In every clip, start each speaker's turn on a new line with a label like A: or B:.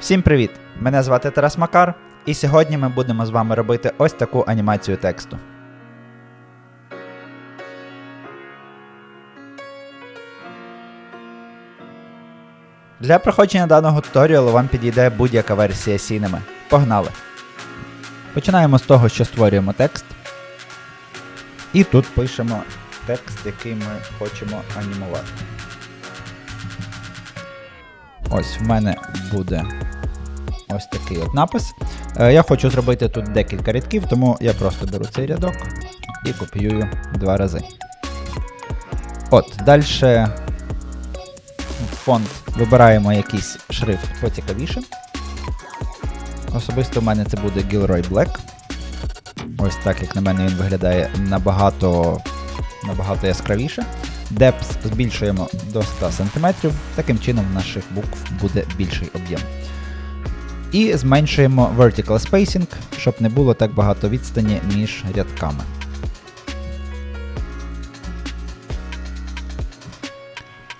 A: Всім привіт! Мене звати Тарас Макар, і сьогодні ми будемо з вами робити ось таку анімацію тексту. Для проходження даного туторіалу вам підійде будь-яка версія Cinema. Погнали! Починаємо з того, що створюємо текст. І тут пишемо текст, який ми хочемо анімувати. Ось в мене буде ось такий от напис. Е, Я хочу зробити тут декілька рядків, тому я просто беру цей рядок і копіюю два рази. От, далі фонд вибираємо якийсь шрифт поцікавіше. Особисто в мене це буде Gilroy Black. Ось так, як на мене він виглядає набагато, набагато яскравіше. Депс збільшуємо до 100 см, таким чином наших букв буде більший об'єм. І зменшуємо vertical spacing, щоб не було так багато відстані між рядками.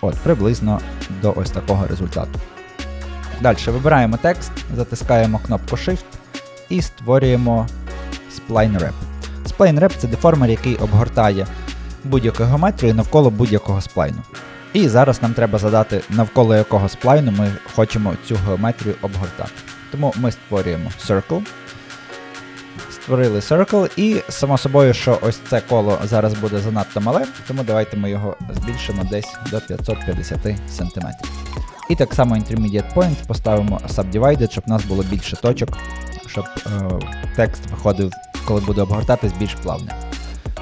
A: От, приблизно до ось такого результату. Далі вибираємо текст, затискаємо кнопку Shift і створюємо Spline Wrap. Spline Wrap це деформер, який обгортає будь-яку геометрію навколо будь-якого сплайну. І зараз нам треба задати, навколо якого сплайну ми хочемо цю геометрію обгортати. Тому ми створюємо Circle. Створили Circle, і само собою, що ось це коло зараз буде занадто мале, тому давайте ми його збільшимо десь до 550 см. І так само Intermediate Point поставимо Subdivided, щоб у нас було більше точок, щоб е, текст виходив, коли буде обгортатись, більш плавно.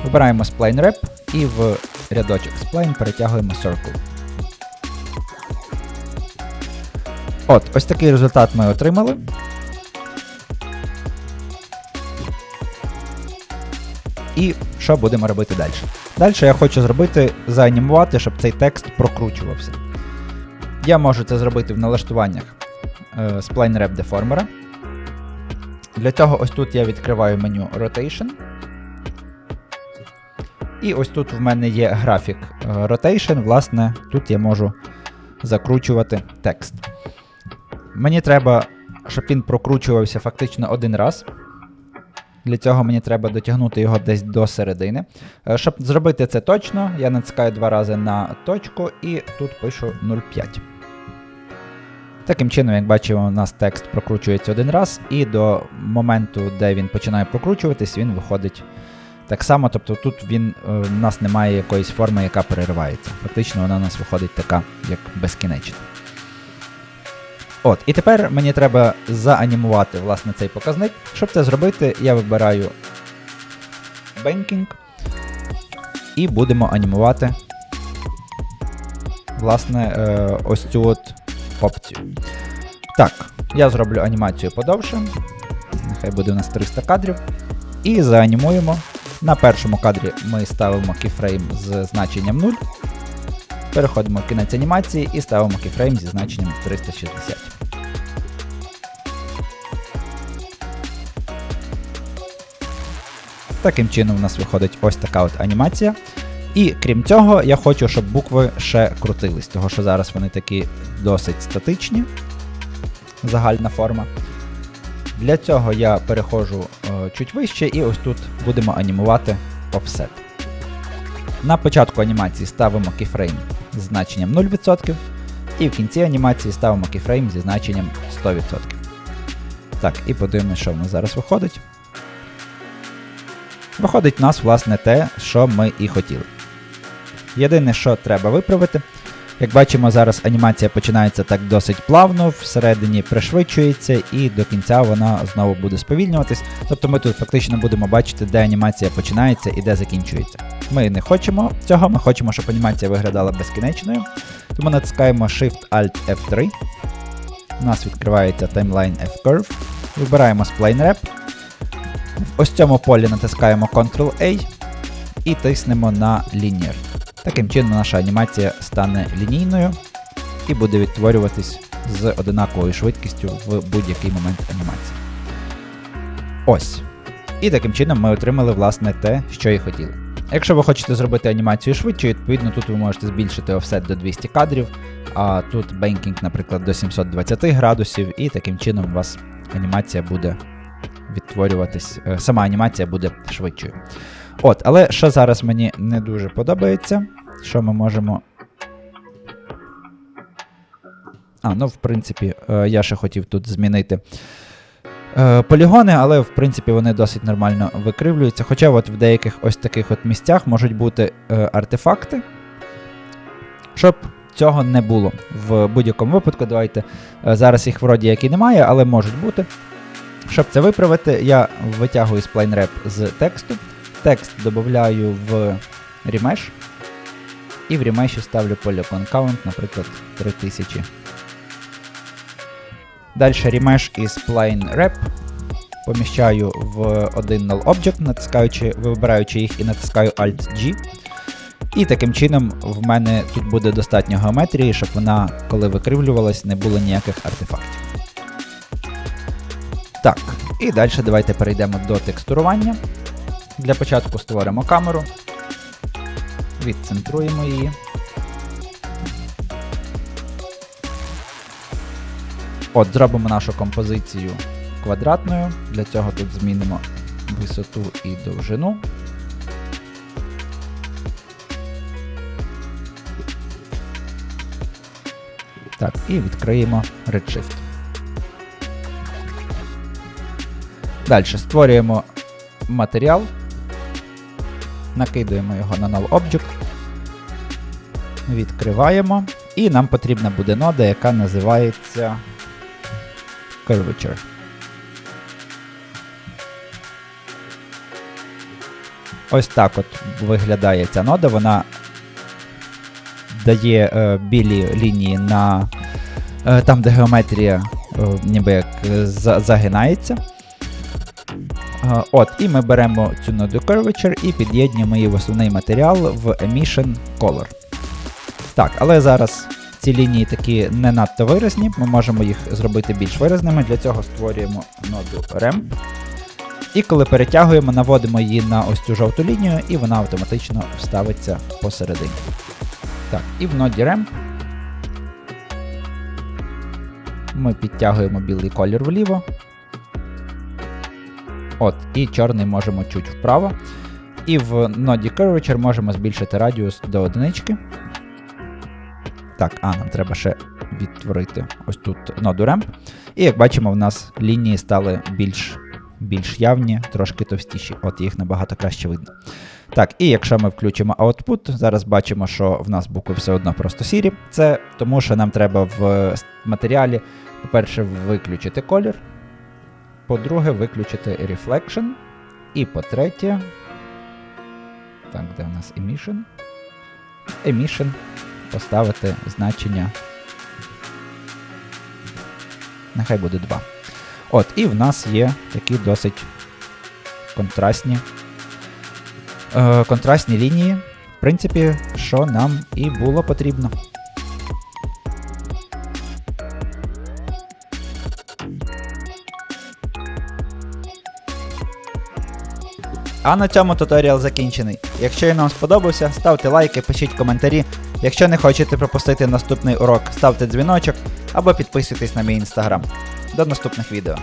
A: Вибираємо Spline Wrap і в рядочок Spline перетягуємо Circle. От, ось такий результат ми отримали. І що будемо робити далі? Далі я хочу зробити, заанімувати, щоб цей текст прокручувався. Я можу це зробити в налаштуваннях е, Spline Wrap Deformer. Для цього ось тут я відкриваю меню Rotation. І ось тут в мене є графік е, Rotation. Власне, тут я можу закручувати текст. Мені треба, щоб він прокручувався фактично один раз. Для цього мені треба дотягнути його десь до середини. Е, Щоб зробити це точно, я натискаю два рази на точку і тут пишу 0,5. Таким чином, як бачимо, у нас текст прокручується один раз, і до моменту, де він починає прокручуватись, він виходить так само. Тобто тут він, е, у нас немає якоїсь форми, яка переривається. Фактично вона у нас виходить така, як безкінечна. От, і тепер мені треба заанімувати власне цей показник. Щоб це зробити, я вибираю Banking і будемо анімувати власне е, ось цю от опцію. Так, я зроблю анімацію подовше. Нехай буде у нас 300 кадрів. І заанімуємо. На першому кадрі ми ставимо кіфрейм з значенням 0. Переходимо в кінець анімації і ставимо кіфрейм зі значенням 360. Таким чином у нас виходить ось така от анімація. І крім цього, я хочу, щоб букви ще крутились, тому що зараз вони такі досить статичні. Загальна форма. Для цього я переходжу е, чуть вище і ось тут будемо анімувати offset. На початку анімації ставимо кeyframe з значенням 0%, і в кінці анімації ставимо keyframe зі значенням 100%. Так, і подивимося, що в нас зараз виходить. Виходить у нас, власне, те, що ми і хотіли. Єдине, що треба виправити, як бачимо, зараз анімація починається так досить плавно, всередині пришвидшується, і до кінця вона знову буде сповільнюватись. Тобто ми тут фактично будемо бачити, де анімація починається і де закінчується. Ми не хочемо цього, ми хочемо, щоб анімація виглядала безкінечною. Тому натискаємо Shift-Alt F3. У нас відкривається Timeline F-Curve. Вибираємо Spline Wrap. В ось цьому полі натискаємо Ctrl-A і тиснемо на Linear. Таким чином наша анімація стане лінійною і буде відтворюватись з одинаковою швидкістю в будь-який момент анімації. Ось. І таким чином ми отримали власне те, що і хотіли. Якщо ви хочете зробити анімацію швидше, відповідно тут ви можете збільшити офсет до 200 кадрів, а тут бенкінг, наприклад, до 720 градусів, і таким чином у вас анімація буде відтворюватись, е, сама анімація буде швидшою. От, але що зараз мені не дуже подобається, що ми можемо. А, ну, в принципі, е, я ще хотів тут змінити е, полігони, але в принципі вони досить нормально викривлюються. Хоча от в деяких ось таких от місцях можуть бути е, артефакти, щоб цього не було. В будь-якому випадку, давайте зараз їх вроді як і немає, але можуть бути. Щоб це виправити, я витягую сплайнреп з тексту. Текст додаю в Remesh. І в Remesh ставлю polygon count, наприклад, 3000. Далі Remesh і Spline Wrap поміщаю в один null object, натискаючи, вибираючи їх і натискаю Alt-G. І таким чином в мене тут буде достатньо геометрії, щоб вона, коли викривлювалась, не було ніяких артефактів. Так, і далі давайте перейдемо до текстурування. Для початку створимо камеру, відцентруємо її. От, зробимо нашу композицію квадратною. Для цього тут змінимо висоту і довжину. Так, і відкриємо Redshift. Далі створюємо матеріал, накидуємо його на null object, відкриваємо, і нам потрібна буде нода, яка називається Curvature. Ось так от виглядає ця нода. Вона дає е, білі лінії на е, там, де геометрія е, ніби як е, загинається. Е, От, і ми беремо цю ноду Curvature і під'єднуємо її в основний матеріал в Emission Color. Так, але зараз ці лінії такі не надто виразні, ми можемо їх зробити більш виразними. Для цього створюємо ноду Ramp. І коли перетягуємо, наводимо її на ось цю жовту лінію, і вона автоматично вставиться посередині. Так, і в ноді Ramp ми підтягуємо білий колір вліво. От, і чорний можемо чуть вправо. І в ноді Curvature можемо збільшити радіус до одинички. Так, а, нам треба ще відтворити ось тут ноду Ramp. І як бачимо, в нас лінії стали більш, більш явні, трошки товстіші. От їх набагато краще видно. Так, і якщо ми включимо output, зараз бачимо, що в нас букви все одно просто сірі. Це тому, що нам треба в матеріалі, по-перше, виключити колір. По-друге, виключити reflection. І по-третє. Так, де у нас emission? Emission. Поставити значення. Нехай буде 2. От, і в нас є такі досить контрастні, е, контрастні лінії. В принципі, що нам і було потрібно. А на цьому туторіал закінчений. Якщо він вам сподобався, ставте лайки, пишіть коментарі. Якщо не хочете пропустити наступний урок, ставте дзвіночок або підписуйтесь на мій інстаграм. До наступних відео.